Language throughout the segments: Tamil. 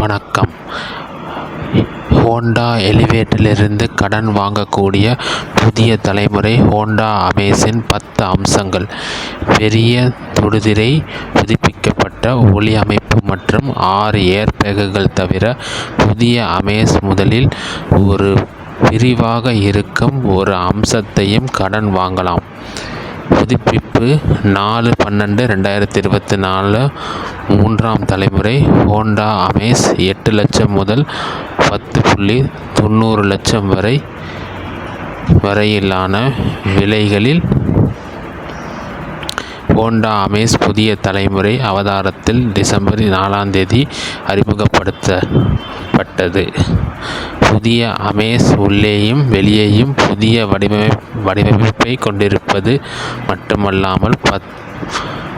வணக்கம். ஹோண்டா எலிவேட்டிலிருந்து கடன் வாங்கக்கூடிய புதிய தலைமுறை ஹோண்டா அமேஸின் பத்து அம்சங்கள். பெரிய தொடுதிரை புதுப்பிக்கப்பட்ட ஒளி அமைப்பு மற்றும் ஆறு ஏர்பேகுகள் தவிர புதிய அமேஸ் முதலில் ஒரு விரிவாக இருக்கும் ஒரு அம்சத்தையும் கடன் வாங்கலாம். புதுப்பிப்பு நாலு பன்னெண்டு ரெண்டாயிரத்தி இருபத்தி நாலு மூன்றாம் தலைமுறை ஹோண்டா அமேஸ் எட்டு லட்சம் முதல் பத்து புள்ளி தொண்ணூறு லட்சம் வரை வரையிலான விலைகளில் ஹோண்டா அமேஸ் புதிய தலைமுறை அவதாரத்தில் டிசம்பர் நாலாம் தேதி அறிமுகப்படுத்தப்பட்டது. புதிய அமேஸ் உள்ளேயும் வெளியேயும் புதிய வடிவமை வடிவமைப்பை கொண்டிருப்பது மட்டுமல்லாமல் பத்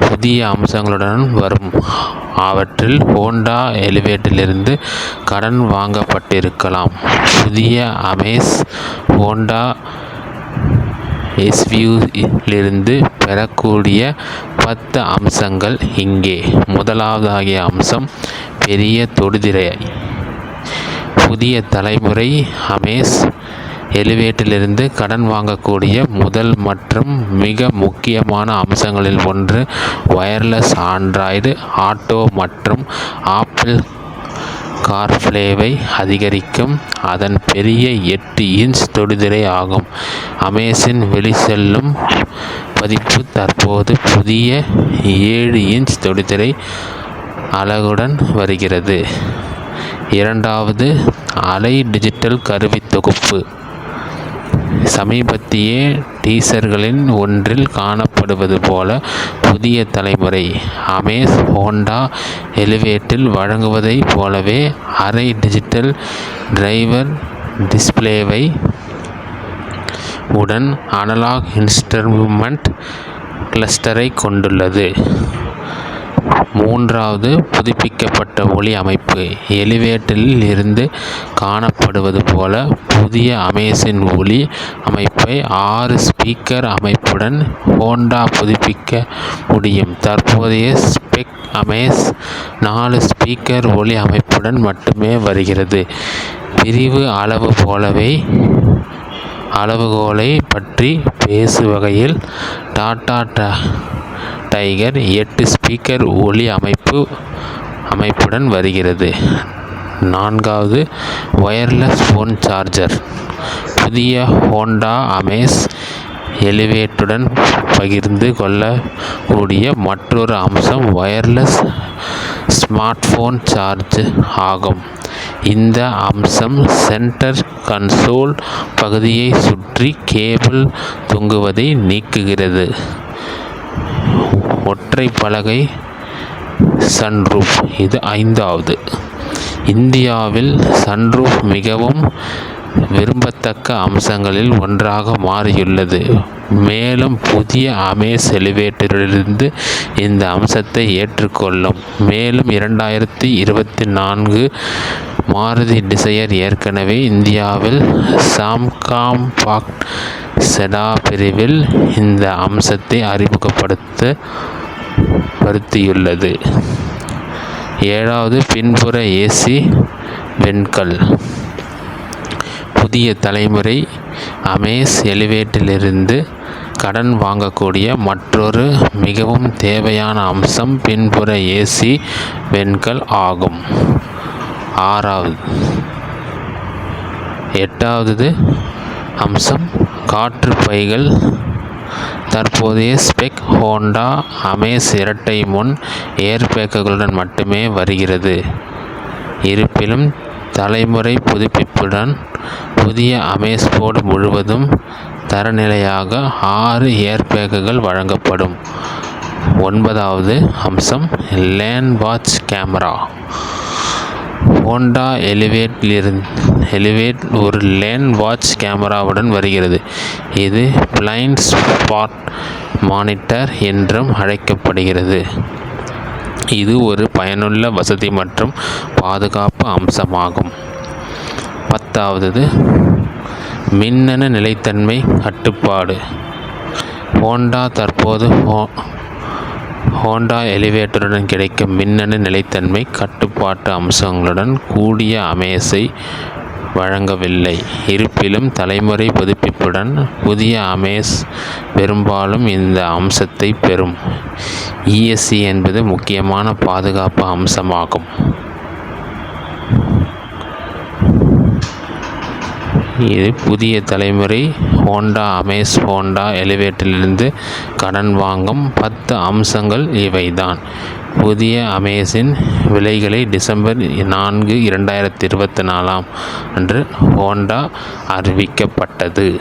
புதிய அம்சங்களுடன் வரும். அவற்றில் ஹோண்டா எலிவேட்டிலிருந்து கடன் வாங்கப்பட்டிருக்கலாம். புதிய அமேஸ் ஹோண்டா எஸ்வியூலிருந்து பெறக்கூடிய பத்து அம்சங்கள் இங்கே. முதலாவதாகிய அம்சம் பெரிய தொடுதிரை புதிய தலைமுறை அமேஸ் எலிவேட்டிலிருந்து கடன் வாங்கக்கூடிய முதல் மற்றும் மிக முக்கியமான அம்சங்களில் ஒன்று வயர்லெஸ் ஆண்ட்ராய்டு ஆட்டோ மற்றும் ஆப்பிள் கார்ப்ளேவை அதிகரிக்கும். அதன் பெரிய எட்டு இன்ச் தொடுதிரை ஆகும். அமேஸின் வெளிச்செல்லும் பதிப்பு தற்போது புதிய ஏழு இன்ச் தொடுதிரை அழகுடன் வருகிறது. இரண்டாவது அலை டிஜிட்டல் கருவி தொகுப்பு. சமீபத்திய டீசர்களின் ஒன்றில் காணப்படுவது போல புதிய தலைமுறை அமேஸ் ஹோண்டா எலிவேட்டில் வழங்குவதைப் போலவே அரை டிஜிட்டல் டிரைவர் டிஸ்ப்ளேவை உடன் அனலாக் இன்ஸ்ட்ருமெண்ட் கிளஸ்டரை கொண்டுள்ளது. மூன்றாவது புதுப்பிக்கப்பட்ட ஒலி அமைப்பு. எலிவேட்டரில் இருந்து காணப்படுவது போல புதிய அமேசின் ஒலி அமைப்பை ஆறு ஸ்பீக்கர் அமைப்புடன் ஹோண்டா புதுப்பிக்க முடியும். தற்போதைய ஸ்பெக் அமேஸ் நாலு ஸ்பீக்கர் ஒலி அமைப்புடன் மட்டுமே வருகிறது. பிரிவு அளவு போலவே அளவுகோலை பற்றி பேசுவகையில் டாடா ட டைகர் எட்டு ஸ்பீக்கர் ஒலி அமைப்பு அமைப்புடன் வருகிறது. நான்காவது ஒயர்லெஸ் ஃபோன் சார்ஜர். புதிய ஹோண்டா அமேஸ் எலிவேட்டுடன் பகிர்ந்து கொள்ளக்கூடிய மற்றொரு அம்சம் ஒயர்லெஸ் ஸ்மார்ட் ஃபோன் சார்ஜ் ஆகும். இந்த அம்சம் சென்டர் கன்சோல் பகுதியை சுற்றி கேபிள் தொங்குவதை நீக்குகிறது. ஒற்றை பலகை சன்ரூஃப் இது ஐந்தாவது. இந்தியாவில் சன்ரூஃப் மிகவும் விரும்பத்தக்க அம்சங்களில் ஒன்றாக மாறியுள்ளது. மேலும் புதிய அமேஸ் எலிவேட்டரிலிருந்து இந்த அம்சத்தை ஏற்றுக்கொள்ளும். மேலும் இரண்டாயிரத்தி இருபத்தி நான்கு மாருதி டிசையர் ஏற்கனவே இந்தியாவில் சாம்காம்பாக்ட் செடா பிரிவில் இந்த அம்சத்தை அறிமுகப்படுத்த படுத்தியுள்ளது ஏழாவது பின்புற ஏசி வெண்கல். புதிய தலைமுறை அமேஸ் எலிவேட்டிலிருந்து கடன் வாங்கக்கூடிய மற்றொரு மிகவும் தேவையான அம்சம் பின்புற ஏசி வெண்கல் ஆகும். ஆறாவது எட்டாவது அம்சம் காற்று பைகள். தற்போதைய ஸ்பெக் ஹோண்டா அமேஸ் இரட்டை முன் ஏர்பேக்குகளுடன் மட்டுமே வருகிறது. இருப்பினும் தலைமுறை புதுப்பிப்புடன் புதிய அமேஸ் போர்டு முழுவதும் தரநிலையாக ஆறு ஏர்பேக்குகள் வழங்கப்படும். ஒன்பதாவது அம்சம் லேன் வாட்ச் கேமரா. ஹோண்டா எலிவேட்டிலிருந்து எலிவேட் ஒரு லேன் வாட்ச் கேமராவுடன் வருகிறது. இது பிளைண்ட் ஸ்பாட் மானிட்டர் என்றும் அழைக்கப்படுகிறது. இது ஒரு பயனுள்ள வசதி மற்றும் பாதுகாப்பு அம்சமாகும். பத்தாவது மின்னணு நிலைத்தன்மை கட்டுப்பாடு. ஹோண்டா தற்போது ஹோ ஹோண்டா எலிவேட்டருடன் கிடைக்கும் மின்னணு நிலைத்தன்மை கட்டுப்பாட்டு அம்சங்களுடன் கூடிய அமேஸை வழங்கவில்லை. இருப்பினும் தலைமுறை புதுப்பிப்புடன் புதிய அமேஸ் பெரும்பாலும் இந்த அம்சத்தை பெறும். இஎஸ்சி என்பது முக்கியமான பாதுகாப்பு அம்சமாகும். இது புதிய தலைமுறை ஹோண்டா அமேஸ் ஹோண்டா எலிவேட்டிலிருந்து கடன் வாங்கும் பத்து அம்சங்கள் இவைதான். புதிய அமேஸின் விலைகளை டிசம்பர் நான்கு இரண்டாயிரத்தி இருபத்தி நாலாம் அன்று ஹோண்டா அறிவிக்கப்பட்டது.